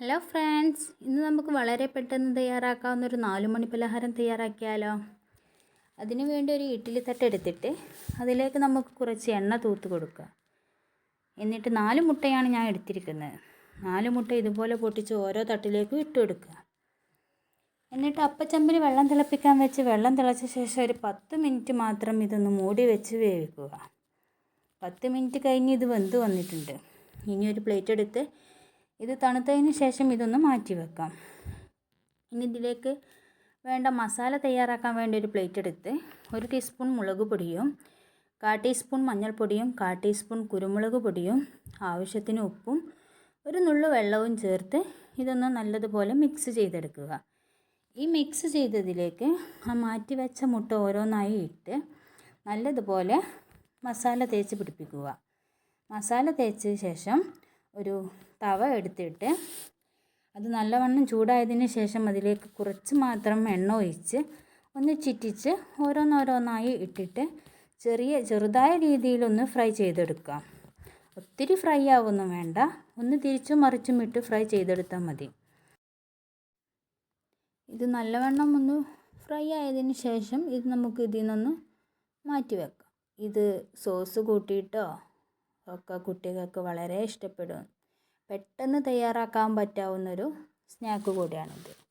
Hello friends ഇന്ന് നമുക്ക് വളരെ പെട്ടെന്ന് തയ്യാറാക്കാവുന്ന ഒരു നാല് മണി പലഹാരം തയ്യാറാക്കിയാലോ? അതിന് വേണ്ടി ഒരു ഇഡ്ഡലി തട്ട് എടുത്തിട്ട് അതിലേക്ക് നമുക്ക് കുറച്ച് എണ്ണ തൂത്ത് കൊടുക്കുക. എന്നിട്ട് നാല് മുട്ടയാണ് ഞാൻ എടുത്തിരിക്കുന്നത്. നാല് മുട്ട ഇതുപോലെ പൊട്ടിച്ച് ഓരോ തട്ടിലേക്കും ഇട്ട് കൊടുക്കുക. എന്നിട്ട് അപ്പച്ചമ്പിൽ വെള്ളം തിളപ്പിക്കാൻ വെച്ച് വെള്ളം തിളച്ച ശേഷം ഒരു പത്ത് മിനിറ്റ് മാത്രം ഇതൊന്ന് മൂടി വെച്ച് വേവിക്കുക. പത്ത് മിനിറ്റ് കഴിഞ്ഞ് ഇത് വെന്ത് വന്നിട്ടുണ്ട്. ഇനി ഒരു പ്ലേറ്റ് എടുത്ത് ഇത് തണുത്തതിന് ശേഷം ഇതൊന്ന് മാറ്റി വെക്കാം ഇനി ഇതിലേക്ക് വേണ്ട മസാല തയ്യാറാക്കാൻ വേണ്ടി ഒരു പ്ലേറ്റ് എടുത്ത് ഒരു ടീസ്പൂൺ മുളക് പൊടിയും കാ ടീസ്പൂൺ മഞ്ഞൾപ്പൊടിയും കാ ടീസ്പൂൺ കുരുമുളക് പൊടിയും ആവശ്യത്തിന് ഉപ്പും ഒരു നുള്ളു വെള്ളവും ചേർത്ത് ഇതൊന്ന് നല്ലതുപോലെ മിക്സ് ചെയ്തെടുക്കുക. ഈ മിക്സ് ചെയ്തതിലേക്ക് ആ മാറ്റി വെച്ച മുട്ട ഓരോന്നായി ഇട്ട് നല്ലതുപോലെ മസാല തേച്ച് പിടിപ്പിക്കുക. മസാല തേച്ച ശേഷം ഒരു തവ എടുത്തിട്ട് അത് നല്ലവണ്ണം ചൂടായതിന് ശേഷം അതിലേക്ക് കുറച്ച് മാത്രം എണ്ണ ഒഴിച്ച് ഒന്ന് ചിറ്റിച്ച് ഓരോന്നോരോന്നായി ഇട്ടിട്ട് ചെറിയ ചെറുതായ രീതിയിലൊന്ന് ഫ്രൈ ചെയ്തെടുക്കാം. ഒത്തിരി ഫ്രൈ ആവൊന്നും വേണ്ട. ഒന്ന് തിരിച്ചും മറിച്ചും ഇട്ട് ഫ്രൈ ചെയ്തെടുത്താൽ മതി. ഇത് നല്ലവണ്ണം ഒന്ന് ഫ്രൈ ആയതിന് ശേഷം ഇത് നമുക്ക് ഇതിൽ നിന്നൊന്ന് മാറ്റി വെക്കാം ഇത് സോസ് കൂട്ടിയിട്ടോ ഒക്കെ കുട്ടികൾക്ക് വളരെ ഇഷ്ടപ്പെടും. പെട്ടെന്ന് തയ്യാറാക്കാൻ പറ്റാവുന്നൊരു സ്നാക്ക് കൂടിയാണിത്.